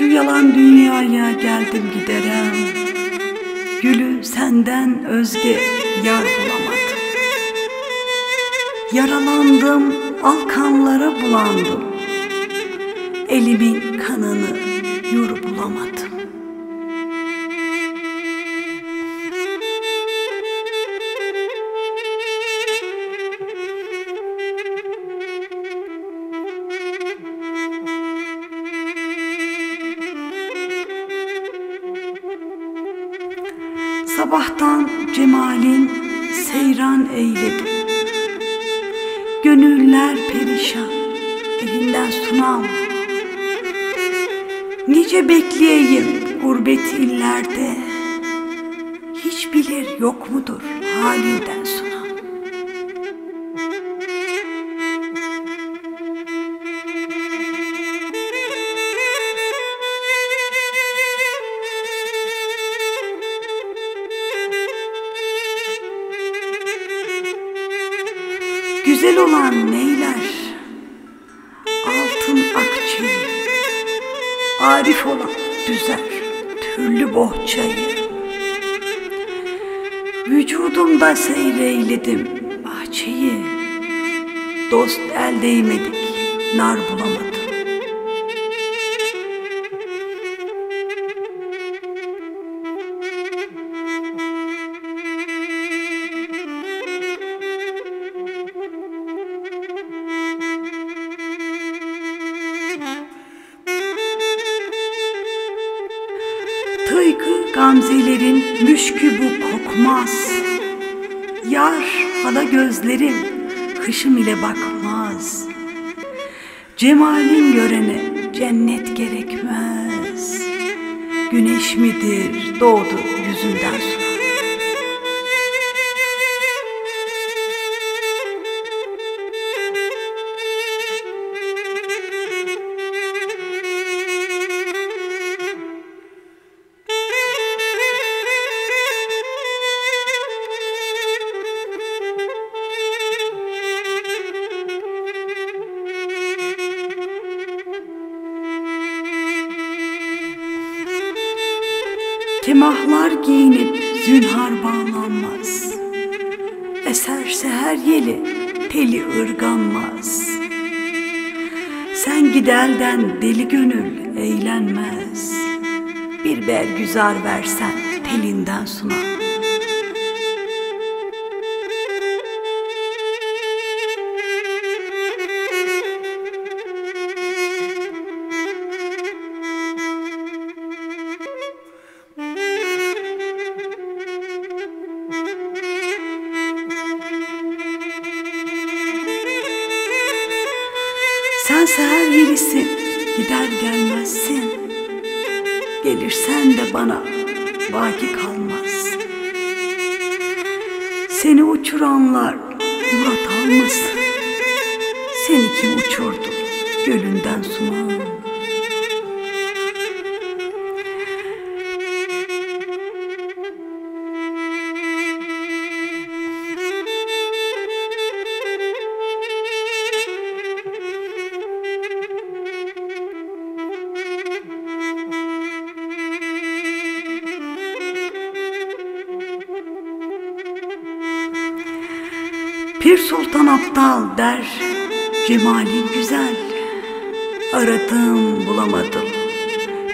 Yoldan dünyaya geldim giderem. Gülü senden özge yar bulamadım Yaralandım alkanlara bulandım. Elimin kanını yuru bulamadım Sabahtan cemalin seyran eyledi. Gönüller perişan elinden sunam. Nice bekleyeyim gurbet illerde. Hiç bilir yok mudur halinden sunam Güzel olan neyler? Altın akçeyi. Arif olan düzer türlü bohçayı. Vücudumda seyreyledim bahçeyi. Dost el değmedik nar bulamadım Tıykı gamzelerin müşkü bu kokmaz. Yar hala gözlerin kışım ile bakmaz. Cemalin görene cennet gerekmez. Güneş midir doğdu yüzünden Kemahlar giyinip zünhar bağlanmaz. Eserse her yeli teli ırganmaz. Sen gidelden deli gönül eğlenmez. Bir bergüzar versen telinden sunan Sen seher yelisin, gider gelmezsin. Gelirsen de bana baki kalmaz. Seni uçuranlar murat almasın. Seni kim uçurdu gölünden sunan? Pir Sultan Aptal der Cemalin güzel Aradım bulamadım.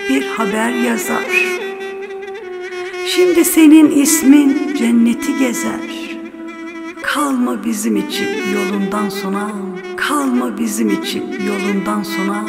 Bir haber yazar. Şimdi senin ismin cenneti gezer. Kalma bizim için yolundan sunam Kalma bizim için yolundan sunam